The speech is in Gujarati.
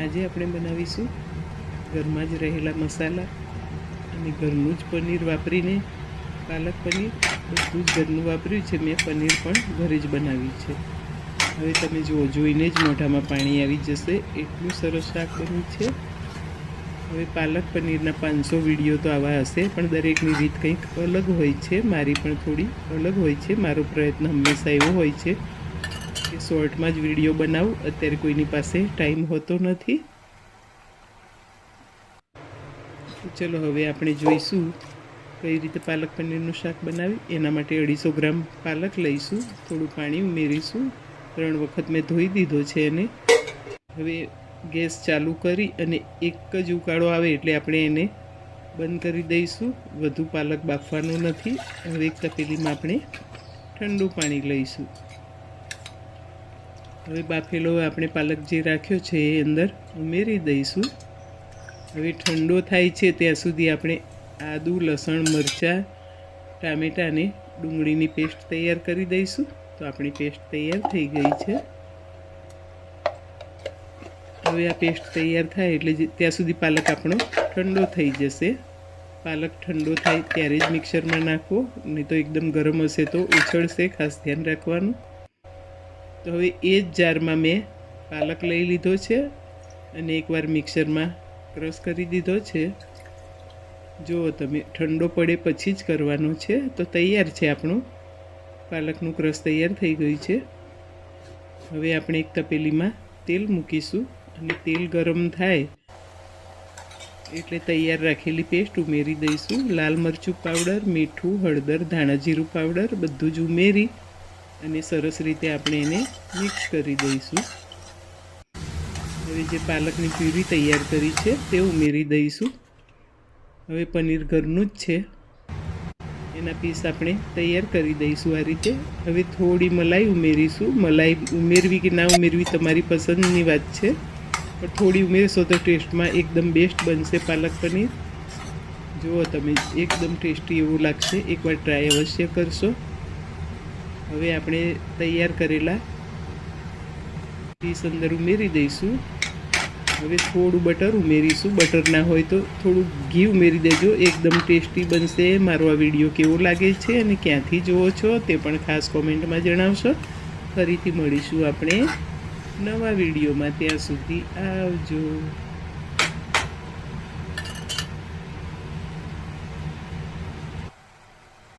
આજે આપણે બનાવીશું ઘરમાં જ રહેલા મસાલા અને ઘરનું જ પનીર વાપરીને પાલક પનીર. બધું જ ઘરનું વાપર્યું છે. મેં પનીર પણ ઘરે જ બનાવ્યું છે. હવે તમે જુઓ, જોઈને જ મોઢામાં પાણી આવી જશે. એટલું સરસ શાક બન્યું છે. હવે પાલક પનીરના પાંચસો વીડિયો તો આવા હશે, પણ દરેકની રીત કંઈક અલગ હોય છે. મારી પણ થોડી અલગ હોય છે. મારો પ્રયત્ન હંમેશા એવો હોય છે કે શોર્ટમાં જ વીડિયો બનાવું, અત્યારે કોઈની પાસે ટાઈમ હોતો નથી. ચલો હવે આપણે જોઈશું કઈ રીતે પાલક પનીરનું શાક બનાવી. એના માટે અઢીસો ગ્રામ પાલક લઈશું, થોડું પાણી ઉમેરીશું. ત્રણ વખત મેં ધોઈ દીધો છે એને. હવે ગેસ ચાલુ કરી અને એક જ ઉકાળો આવે એટલે આપણે એને બંધ કરી દઈશું. વધુ પાલક બાફવાનો નથી. હવે એક તપેલીમાં આપણે ઠંડુ પાણી લઈશું. હવે બાફેલો આપણે પાલક જે રાખ્યો છે એ અંદર ઉમેરી દઈશું. હવે ઠંડો થાય છે ત્યાં સુધી આપણે આદું, લસણ, મરચાં ટામેટાને ડુંગળીની પેસ્ટ તૈયાર કરી દઈશું. તો આપણી પેસ્ટ તૈયાર થઈ ગઈ છે. હવે આ પેસ્ટ તૈયાર થાય એટલે ત્યાં સુધી પાલક આપણો ઠંડો થઈ જશે. પાલક ઠંડો થાય ત્યારે જ મિક્સરમાં નાખવો નહીં તો એકદમ ગરમ હશે તો ઉછળશે, ખાસ ધ્યાન રાખવાનું. તો હવે એ જ જારમાં મેં પાલક લઈ લીધો છે અને એકવાર મિક્સરમાં ક્રશ કરી દીધો છે. જુઓ તમે ઠંડો પડે પછી જ કરવાનો છે, તો તૈયાર છે આપણું. પાલકનું ક્રશ તૈયાર થઈ ગયું છે. હવે આપણે એક તપેલીમાં તેલ મૂકીશું અને તેલ ગરમ થાય એટલે તૈયાર રાખેલી પેસ્ટ ઉમેરી દઈશું. લાલ મરચું પાવડર, મીઠું, હળદર, ધાણા જીરું પાવડર બધું જ ઉમેરી અને સરસ રીતે આપણે એને મિક્સ કરી દઈશું. હવે જે પાલકની પ્યુરી તૈયાર કરી છે, તે ઉમેરી દઈશું. હવે પનીર ઘરનું જ છે. એના પીસ આપણે તૈયાર કરી દઈશું આ રીતે. હવે થોડી મલાઈ ઉમેરીશું. મલાઈ ઉમેરવી કે ના ઉમેરવી તમારી પસંદની વાત છે. પણ થોડી ઉમેરશો તો ટેસ્ટમાં એકદમ બેસ્ટ બનશે પાલક પનીર. જુઓ તમે, એકદમ ટેસ્ટી એવું લાગશે. એકવાર ટ્રાય અવશ્ય કરશો. હવે આપણે તૈયાર કરેલા પીસ અંદર ઉમેરી દઈશું. હવે થોડું બટર ઉમેરીશું. બટર ના હોય તો થોડું ઘી ઉમેરી દેજો. એકદમ ટેસ્ટી બનશે. મારો આ વીડિયો કેવો લાગે છે અને ક્યાંથી જુઓ છો તે પણ ખાસ કોમેન્ટમાં જણાવશો. ફરીથી મળીશું આપણે નવા વિડીયોમાં. ત્યાં સુધી આવજો.